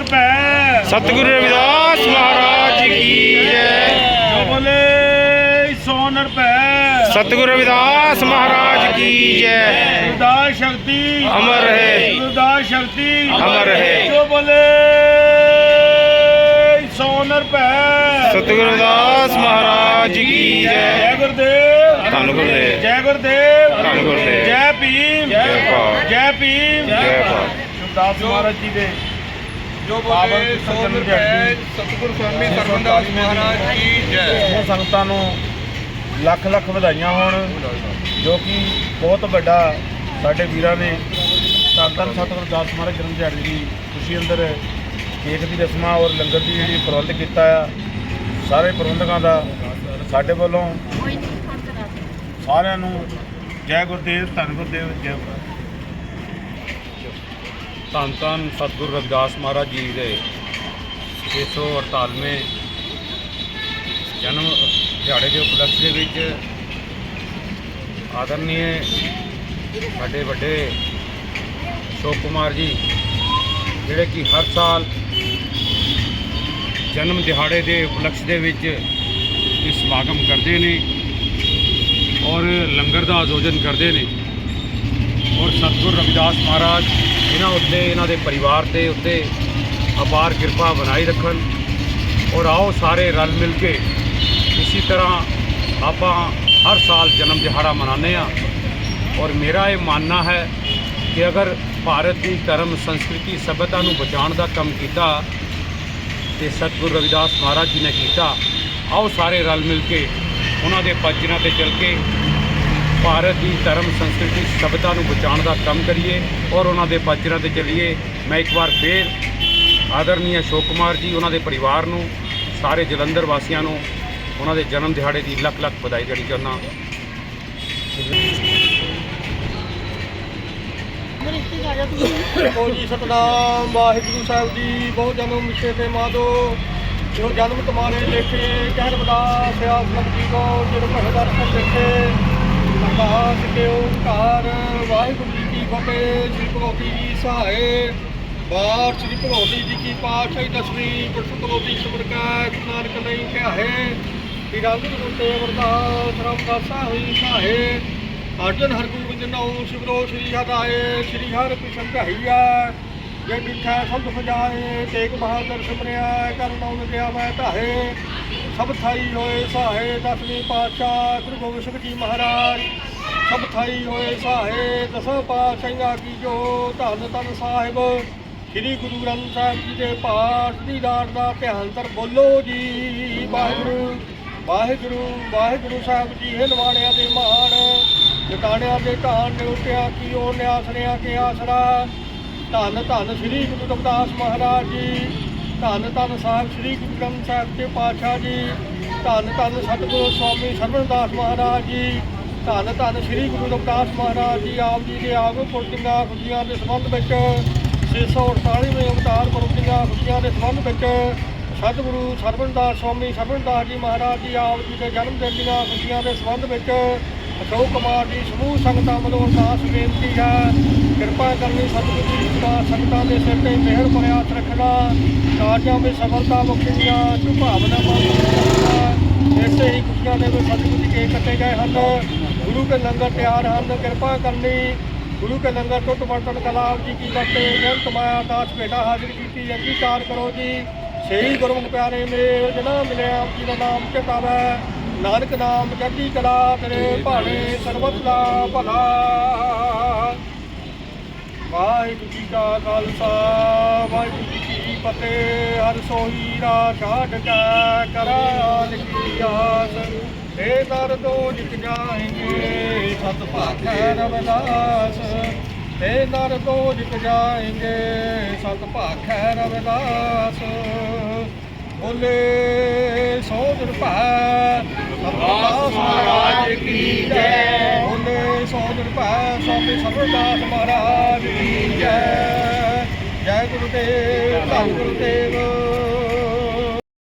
ਰੁਪਏ ਸਤਿਗੁਰੂ ਰਵਿਦਾਸ ਮਹਾਰਾਜ ਕੀ ਜੈ ਜੋ ਬੋਲੇ 100 ਰੁਪਏ ਸਤਿਗੁਰੂ ਰਵਿਦਾਸ ਮਹਾਰਾਜ ਕੀ ਜੈ ਗੁਰਦਾਸ ਸ਼ਕਤੀ ਅਮਰ ਰਹੇ। ਗੁਰਦਾਸ ਸ਼ਕਤੀ ਅਮਰ ਰਹੇ। ਜੋ ਬੋਲੇ 100 ਰੁਪਏ ਸਤਿਗੁਰੂ ਰਵਿਦਾਸ ਮਹਾਰਾਜ ਕੀ ਜੈ ਜੈ ਗੁਰਦੇਵ ਧੰਨ ਗੁਰਦੇਵ। ਜੈ ਗੁਰਦੇਵ ਧੰਨ ਗੁਰਦੇਵ। ਜੈ ਭੀਮ ਜੈ ਭਾਰਤ। ਜੈ ਭੀਮ ਜੈ। ਗੁਰਦਾਸ ਮਹਾਰਾਜ ਜੀ ਦੇ ਜੋ ਬਾਬਰ ਬੋਲੇ ਕ੍ਰਿਸ਼ਨ 100 ਚੰਦਰ ਰੁਪਏ ਜੈਨ ਸਤਿਗੁਰ ਸਵਾਮੀ ਸਰਵਨਦਾਸ ਮਹਾਰਾਜ ਕੀ ਜੈ। ਉਹ ਸੰਗਤਾਂ ਨੂੰ ਲੱਖ ਲੱਖ ਵਧਾਈਆਂ ਹੋਣ ਜੋ ਕਿ ਬਹੁਤ ਵੱਡਾ ਸਾਡੇ ਵੀਰਾਂ ਨੇ। ਧੰਨ ਸਤਿਗੁਰੂ ਦਾਸ ਮਹਾਰਾਜ ਜਨਮ ਦਿਹਾੜੇ ਦੀ ਖੁਸ਼ੀ ਅੰਦਰ ਕੇਕ ਦੀ ਰਸਮਾਂ ਔਰ ਲੰਗਰ ਦੀ ਜਿਹੜੀ ਪ੍ਰਬੰਧ ਕੀਤਾ ਆ ਸਾਰੇ ਪ੍ਰਬੰਧਕਾਂ ਦਾ ਸਾਡੇ ਵੱਲੋਂ ਸਾਰਿਆਂ ਨੂੰ ਜੈ ਗੁਰਦੇਵ ਧੰਨ ਗੁਰਦੇਵ ਜੈ। ਧੰਨ ਧੰਨ ਸਤਿਗੁਰੂ ਰਵਿਦਾਸ ਮਹਾਰਾਜ ਜੀ ਦੇ 648ਵੇਂ ਜਨਮ ਦਿਹਾੜੇ ਦੇ ਉਪਲਕਸ਼ ਦੇ ਵਿੱਚ ਆਦਰਨੀਏ ਸਾਡੇ ਵੱਡੇ ਅਸ਼ੋਕ ਕੁਮਾਰ ਜੀ, ਜਿਹੜੇ ਕਿ ਹਰ ਸਾਲ ਜਨਮ ਦਿਹਾੜੇ ਦੇ ਉਪਲਕਸ਼ ਦੇ ਵਿੱਚ ਇਹ ਸਮਾਗਮ ਕਰਦੇ ਨੇ ਔਰ ਲੰਗਰ ਦਾ ਆਯੋਜਨ ਕਰਦੇ ਨੇ। ਔਰ ਸਤਿਗੁਰ ਰਵਿਦਾਸ ਮਹਾਰਾਜ, ਇਹਨਾਂ ਉੱਤੇ, ਇਹਨਾਂ ਦੇ ਪਰਿਵਾਰ ਤੇ ਉੱਤੇ ਅਪਾਰ ਕਿਰਪਾ ਬਣਾਈ ਰੱਖਣ। ਔਰ ਆਓ ਸਾਰੇ ਰਲ ਮਿਲ ਕੇ ਇਸੇ ਤਰ੍ਹਾਂ ਆਪਾਂ ਹਰ ਸਾਲ ਜਨਮ ਦਿਹਾੜਾ ਮਨਾਉਂਦੇ ਆ ਔਰ ਮੇਰਾ ਇਹ ਮੰਨਣਾ ਹੈ ਕਿ ਅਗਰ ਭਾਰਤ ਦੀ ਧਰਮ, ਸੰਸਕ੍ਰਿਤੀ, ਸਭਿਅਤਾ ਨੂੰ ਬਚਾਉਣ ਦਾ ਕੰਮ ਕੀਤਾ ਤੇ ਸਤਿਗੁਰ ਰਵਿਦਾਸ ਮਹਾਰਾਜ ਜੀ ਨੇ ਕੀਤਾ, ਆਓ ਸਾਰੇ ਰਲ ਮਿਲ ਕੇ ਉਹਨਾਂ ਦੇ ਪੱਜਰਾਂ ਤੇ ਚੱਲ ਕੇ ਭਾਰਤ ਦੀ ਧਰਮ ਸੰਸਕ੍ਰਿਤੀ ਸਭਿਅਤਾ ਨੂੰ ਬਚਾਉਣ ਦਾ ਕੰਮ ਕਰੀਏ ਔਰ ਉਹਨਾਂ ਦੇ ਪੱਜਰਾਂ ਤੇ ਚੱਲੀਏ। ਮੈਂ ਇੱਕ ਵਾਰ ਫੇਰ ਆਦਰਨੀय ਅਸ਼ੋਕ ਕੁਮਾਰ ਜੀ, ਉਹਨਾਂ ਦੇ ਪਰਿਵਾਰ ਨੂੰ, ਸਾਰੇ ਜਲੰਧਰ ਵਾਸੀਆਂ ਨੂੰ, ਉਹਨਾਂ ਦੇ ਜਨਮ ਦਿਹਾੜੇ ਦੀ ਲੱਖ ਲੱਖ ਵਧਾਈ ਦੇਣੀ ਚਾਹੁੰਦਾ ਦੇਖੋ ਜੀ, ਸਤਨਾਮ ਵਾਹਿਗੁਰੂ ਸਾਹਿਬ ਜੀ, ਬਹੁਤ ਜਨਮ ਮਿੱਸੇ ਤੇ ਮਾਦੋ ਜੋ ਜਨਮ ਤੁਮਾਰੇ ਲੇਖੇ ਕਹਿਰ ਬਦਾ ਸਿਆਸ ਲੰਕੀ ਕੋ ਜਿਰ ਭਗਤ ਦਰਸ਼ਨ ਦੇਖੇ। ਅਰਦਾਸ ਕੇ ਓੰਕਾਰ। ਵਾਹਿਗੁਰੂ ਜੀ ਕੀ ਫਤਿਹ, ਸ੍ਰੀ ਭਗਵਤੀ ਜੀ ਸਹਾਏ ਬਾਰ ਸ੍ਰੀ ਭਗਵਤੀ ਜੀ ਕੀ ਪਾਤਸ਼ਾਹੀ ਦਸਵੀਂ ਗੁਰਸੁਖਵਤੀ ਸਿਮਰ ਕਾ, ਗੁਰੂ ਨਾਨਕ ਨਹੀਂ ਕਹਾਏ ਕਿ ਰੰਗ ਰੁਤੇ ਅਰਦਾਸ ਰਾਮਦਾਸਾ ਹੋਈ ਸਹਾਏ ਅਰਜਨ ਹਰਗੋਬਿੰਦ ਨਾਉ ਸਿਮਰੋ, ਸ੍ਰੀ ਹਰਿ ਸ੍ਰੀ ਹਰਿ ਕ੍ਰਿਸ਼ਨ ਕਹੀਆ ਜੇ ਮਿੱਠਾ ਸੰਤ ਸਜਾਏ, ਤੇਗ ਬਹਾਦਰ ਸਿਮਰਿਆ ਕਰ ਨਾਉ ਮੈਂ ਧਾਏ ਸਭ ਥਾਈ ਹੋਏ ਸਹਾਏ ਦਸਵੀਂ ਪਾਤਸ਼ਾਹ ਗੁਰੂ ਗੋਬਿੰਦ ਸਿੰਘ ਜੀ ਮਹਾਰਾਜ। ਸਭ ਥਾਈ ਹੋਏ ਸਹਾਏ ਦਸਾਂ ਪਾਤਸ਼ਾਹਾਂ ਕੀ ਜੋ ਧੰਨ ਧੰਨ ਸਾਹਿਬ, ਸ੍ਰੀ ਗੁਰੂ ਗ੍ਰੰਥ ਸਾਹਿਬ ਜੀ ਦੇ ਪਾਠ ਦੀ ਦਾਤ ਦਾ ਧਿਆਨ ਤਰ ਬੋਲੋ ਜੀ। ਵਾਹਿਗੁਰੂ ਵਾਹਿਗੁਰੂ ਵਾਹਿਗੁਰੂ ਸਾਹਿਬ ਜੀ ਹਿਲਵਾਣਿਆਂ ਦੇ ਮਾਣ, ਜਟਾਣਿਆਂ ਦੇ ਢਾਣ ਨੇ ਉਟਿਆ ਕੀ ਉਹ ਨਿਆਸਰਿਆ ਕੇ ਆਸਰਾ। ਧੰਨ ਧੰਨ ਸ੍ਰੀ ਗੁਰੂ ਰਵਿਦਾਸ ਮਹਾਰਾਜ ਜੀ। ਧੰਨ ਧੰਨ ਸਾਹਿਬ ਸ੍ਰੀ ਗੁਰੂ ਗ੍ਰੰਥ ਸਾਹਿਬ ਦੇ ਪਾਤਸ਼ਾਹ ਜੀ, ਧੰਨ ਧੰਨ ਸਤਿਗੁਰੂ ਸਵਾਮੀ ਸਰਵਣਦਾਸ ਮਹਾਰਾਜ ਜੀ, ਧੰਨ ਧੰਨ ਸ੍ਰੀ ਗੁਰੂ ਰਵਿਦਾਸ ਮਹਾਰਾਜ ਜੀ, ਆਪ ਜੀ ਦੇ ਆਗੂ ਪੁਰਤੀਆਂ ਖੁਸ਼ੀਆਂ ਦੇ ਸੰਬੰਧ ਵਿੱਚ 648ਵੇਂ ਅਵਤਾਰ ਪੁਰਤੀਆਂ ਖੁਸ਼ੀਆਂ ਦੇ ਸੰਬੰਧ ਵਿੱਚ, ਸਤਿਗੁਰੂ ਸਰਵਣਦਾਸ ਸਵਾਮੀ ਸਰਵਣਦਾਸ ਜੀ ਮਹਾਰਾਜ ਜੀ, ਆਪ ਜੀ ਦੇ ਜਨਮ ਦਿਨ ਦੀਆਂ ਖੁਸ਼ੀਆਂ ਦੇ ਸੰਬੰਧ ਵਿੱਚ ਅਸ਼ੋਕ ਕੁਮਾਰ ਜੀ, ਸਮੂਹ ਸੰਗਤਾਂ ਵੱਲੋਂ ਅਰਦਾਸ ਬੇਨਤੀ ਹੈ। ਕਿਰਪਾ ਕਰਨੀ ਸਤਿਗੁਰੂ ਜੀ ਦਾ ਸੰਗਤਾਂ ਦੇ ਸਿਰ ਤੇ ਮਿਹਰ ਪ੍ਰਿਆਸ ਰੱਖਣਾ। ਕਾਰਜਾਂ ਵਿੱਚ ਸਫਲਤਾ ਬਖਸ਼ਣੀਆਂ ਸੁਭਾਵਨਾਵਾਂ ਬਖਸ਼ਣੀਆਂ ਇਸੇ ਹੀ ਖੁਸ਼ੀਆਂ ਦੇ ਵਿੱਚ ਸਤਿਗੁਰੂ ਜੀ ਕੇ ਕੱਟੇ ਗਏ ਹਨ। ਗੁਰੂ ਕੇ ਲੰਗਰ ਤਿਆਰ ਹਨ। ਕਿਰਪਾ ਕਰਨੀ। ਗੁਰੂ ਕੇ ਲੰਗਰ ਟੁੱਟ ਬਰਤਨ ਕਲਾਬ ਜੀ ਕੀ ਵਰਤੇ। ਜਨਤ ਮਾਇਆ ਦਾਸ ਭੇਟਾ ਹਾਜ਼ਰ ਕੀਤੀ। ਅੰਗੀਕਾਰ ਕਰੋ ਜੀ। ਸਹੀ ਗੁਰਮੁਖ ਪਿਆਰੇ ਮੇਲ। ਜਨਾ ਮਿਲਿਆ ਆਪ ਜੀ ਦਾ ਨਾਮ ਕਿਤਾਬ ਹੈ ਨਾਨਕ ਨਾਮ ਚੜ੍ਹਦੀ ਕਲਾ ਤੇਰੇ ਭਾਣੇ ਸਰਬਤ ਦਾ ਭਲਾ। ਵਾਹਿਗੁਰੂ ਜੀ ਕਾ ਖਾਲਸਾ, ਵਾਹਿਗੁਰੂ ਜੀ ਕੀ ਫਤਿਹ। ਹਰ ਸੋਈ ਰਾ ਕਾ ਕਰਾ ਲਿਖੀ ਆਸ। ਤੇ ਦਰ ਦੋ ਜਿਤ ਜਾਏਂਗੇ, ਸਤ ਭਾਖੈ ਰਵਿਦਾਸ। ਤੇ ਦਰ ਦੋ ਜਿਤ ਜਾਏਂਗੇ, ਸਤ ਭਾਖੈ ਰਵਿਦਾਸ। ਬੋਲੇ ਸੋਦਰ ਭਾ ਰਵਿਦਾਸ ਮਹਾਰਾਜ ਕੀ ਜੈ। ਬੋਲੇ ਸੋਦਰ ਭਾ ਸਵਾਮੀ ਸਰਵਦਾਸ ਮਹਾਰਾਜ ਕੀ ਜੈ। ਜੈ ਗੁਰੂਦੇਵ ਧੰਨ ਗੁਰੂਦੇਵ